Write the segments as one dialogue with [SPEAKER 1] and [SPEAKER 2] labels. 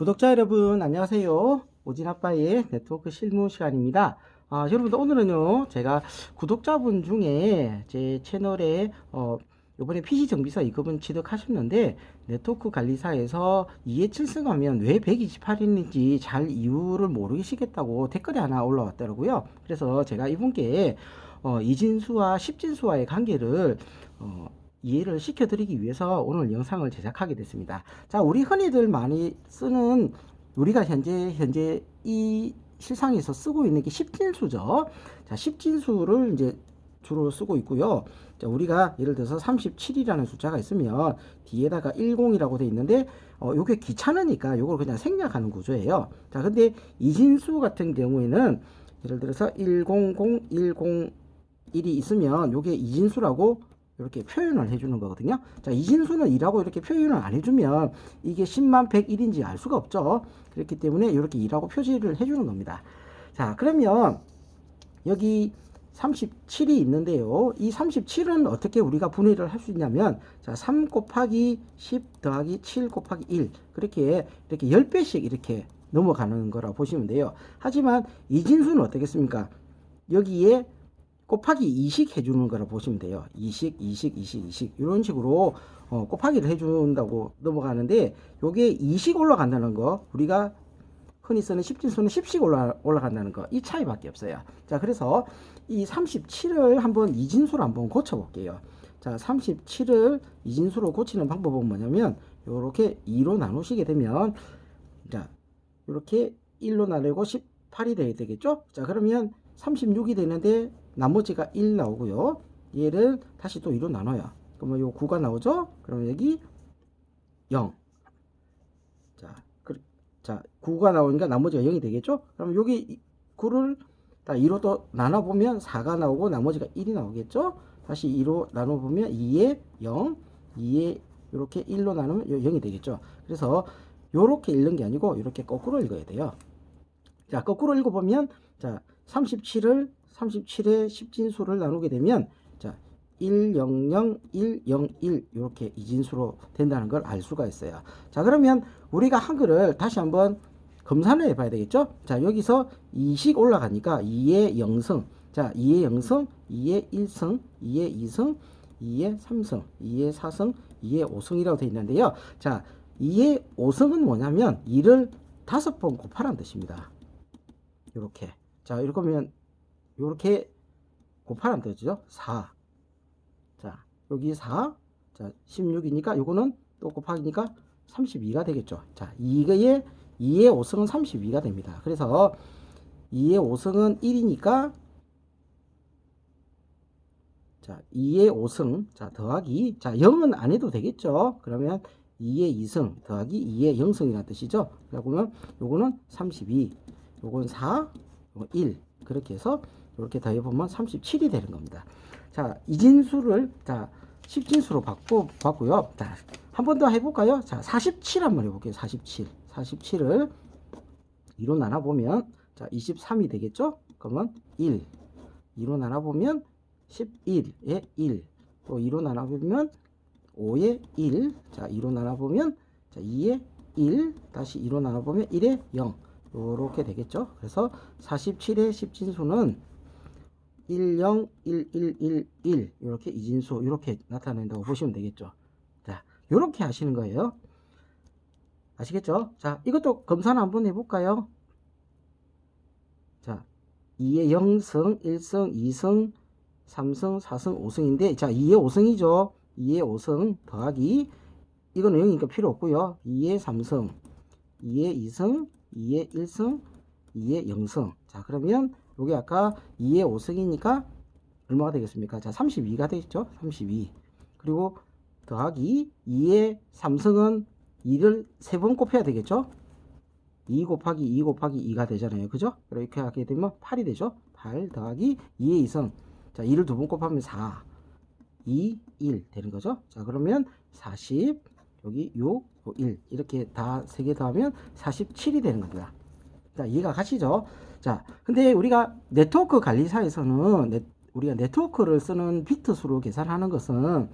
[SPEAKER 1] 구독자 여러분 안녕하세요. 오진아빠의 네트워크 실무 시간입니다. 아, 여러분들 오늘은요 제가 구독자분 중에 제 채널에 어, 이번에 PC 정비사 이급은 취득하셨는데 네트워크 관리사에서 2회 7승하면 왜 128인지 잘 이유를 모르시겠다고 댓글이 하나 올라왔더라고요. 그래서 제가 이분께 어, 이진수와 십진수와의 관계를 어, 이해를 시켜드리기 위해서 오늘 영상을 제작하게 됐습니다. 자, 우리 흔히들 많이 쓰는 우리가 현재 현재 이 실상에서 쓰고 있는 게 십진수죠. 자, 십진수를 이제 주로 쓰고 있고요. 자, 우리가 예를 들어서 37이라는 숫자가 있으면 뒤에다가 10이라고 돼 있는데 어, 요게 귀찮으니까 요걸 그냥 생략하는 구조예요. 자, 근데 이진수 같은 경우에는 예를 들어서 100, 101이 있으면 요게 이진수라고 이렇게 표현을 해주는 거거든요. 자, 이진수는 2라고 이렇게 표현을 안 해주면 이게 10만 101인지 알 수가 없죠. 그렇기 때문에 이렇게 2라고 표시를 해주는 겁니다. 자, 그러면 여기 37이 있는데요. 이 37은 어떻게 우리가 분해를 할 수 있냐면 자, 3 곱하기 10 더하기 7 곱하기 1 그렇게 이렇게 10배씩 이렇게 넘어가는 거라 보시면 돼요. 하지만 이진수는 어떻겠습니까? 여기에 곱하기 2식 해주는 거라 보시면 돼요. 2식, 2식, 2식, 2식 이런 식으로 어, 곱하기를 해준다고 넘어가는데 요게 2식 올라간다는 거 우리가 흔히 쓰는 십진수는 10씩 올라, 올라간다는 거 이 차이밖에 없어요. 자 그래서 이 37을 한번 이진수로 한번 고쳐 볼게요. 자 37을 이진수로 고치는 방법은 뭐냐면 요렇게 2로 나누시게 되면 자 요렇게 1로 나누고 18이 돼야 되겠죠? 자 그러면 36이 되는데 나머지가 1 나오고요. 얘를 다시 또 2로 나눠요. 그러면 요 9가 나오죠? 그러면 여기 0. 자, 그, 자 9가 나오니까 나머지가 0이 되겠죠? 그럼 여기 9를 다 2로 또 나눠보면 4가 나오고 나머지가 1이 나오겠죠? 다시 2로 나눠보면 2에 0, 2에 이렇게 1로 나누면 0이 되겠죠? 그래서 요렇게 읽는 게 아니고 이렇게 거꾸로 읽어야 돼요. 자, 거꾸로 읽어보면 자, 37을 37의 십진수를 나누게 되면 자, 100, 101 이렇게 이진수로 된다는 걸 알 수가 있어요. 자, 그러면 우리가 한글을 다시 한번 검사를 해 봐야 되겠죠? 자, 여기서 2식 올라가니까 2의 0승. 자, 2의 0승, 2의 1승, 2의 2승, 2의 3승, 2의 4승, 2의 5승이라고 되어 있는데요. 자, 2의 5승은 뭐냐면 2를 다섯 번 곱하라는 뜻입니다. 이렇게. 자, 이렇게 하면 이렇게 곱하라는 뜻이죠. 4. 자, 여기 4. 자, 16이니까 요거는 또 곱하기니까 32가 되겠죠. 자, 이거의 2의 5승은 32가 됩니다. 그래서 2의 5승은 1이니까 자, 2의 5승 자, 더하기 자, 0은 안 해도 되겠죠. 그러면 2의 2승 더하기 2의 0승이라는 뜻이죠. 그러면 요거는 32. 요건 4, 요건 1. 그렇게 해서 이렇게 더해보면 37이 되는 겁니다. 자, 이진수를, 자, 10진수로 바꾸, 바꾸요. 자, 한 번 더 해볼까요? 자, 47 한번 해볼게요. 47. 47을 2로 나눠보면, 자, 23이 되겠죠? 그러면 1. 2로 나눠보면 11에 1. 또 2로 나눠보면 5에 1. 자, 2로 나눠보면, 자, 2에 1. 다시 2로 나눠보면 1에 0. 요렇게 되겠죠. 그래서 47의 십진수는 10, 1111 이렇게 이진수 이렇게 나타낸다고 보시면 되겠죠. 자, 요렇게 하시는 거예요. 아시겠죠? 자, 이것도 검사를 한번 해볼까요? 자, 2의 0승, 1승, 2승, 3승, 4승, 5승인데 자, 2의 5승이죠. 2의 5승 더하기 이거는 0이니까 필요 없고요. 2의 3승, 2의 2승, 2의 1승, 2의 0승. 자, 그러면 요게 아까 2의 5승이니까 얼마가 되겠습니까? 자, 32가 되겠죠? 32. 그리고 더하기 2의 3승은 2를 3번 곱해야 되겠죠? 2 곱하기 2 곱하기 2가 되잖아요. 그죠? 이렇게 하게 되면 8이 되죠? 8 더하기 2의 2승. 자, 2를 두 번 곱하면 4. 2, 1 되는 거죠? 자, 그러면 40, 여기 6, 1 이렇게 다 세 개 더하면 47이 되는 겁니다. 자, 이해가 가시죠? 자, 근데 우리가 네트워크 관리사에서는 네, 우리가 네트워크를 쓰는 비트 수로 계산하는 것은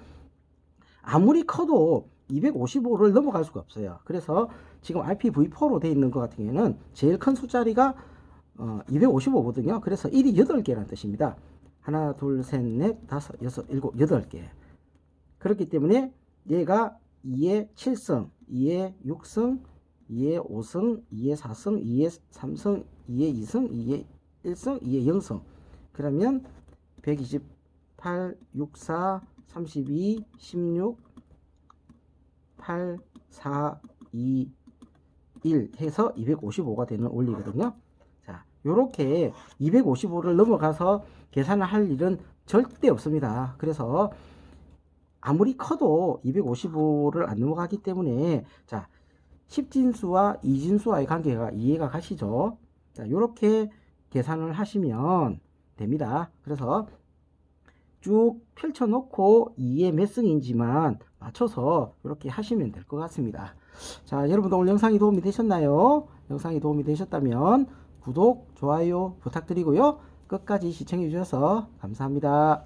[SPEAKER 1] 아무리 커도 255를 넘어갈 수가 없어요. 그래서 지금 IPv4로 되어 있는 것 같은 경우에는 제일 큰 숫자리가 어, 255거든요. 그래서 1이 8개라는 뜻입니다. 하나, 둘, 셋, 넷, 다섯, 여섯, 일곱, 여덟 개. 그렇기 때문에 얘가 2의 7승, 2의 6승, 2의 5승, 2의 4승, 2의 3승, 2의 2승, 2의 1승, 2의 0승. 그러면 128, 64, 32, 16, 8, 4, 2, 1 해서 255가 되는 원리거든요. 자, 요렇게 255를 넘어가서 계산을 할 일은 절대 없습니다. 그래서 아무리 커도 255를 안 넘어가기 때문에 자, 10진수와 2진수와의 관계가 이해가 가시죠? 자, 요렇게 계산을 하시면 됩니다. 그래서 쭉 펼쳐놓고 2의 몇 승인지만 맞춰서 이렇게 하시면 될 것 같습니다. 자, 여러분들 오늘 영상이 도움이 되셨나요? 영상이 도움이 되셨다면 구독, 좋아요 부탁드리고요. 끝까지 시청해 주셔서 감사합니다.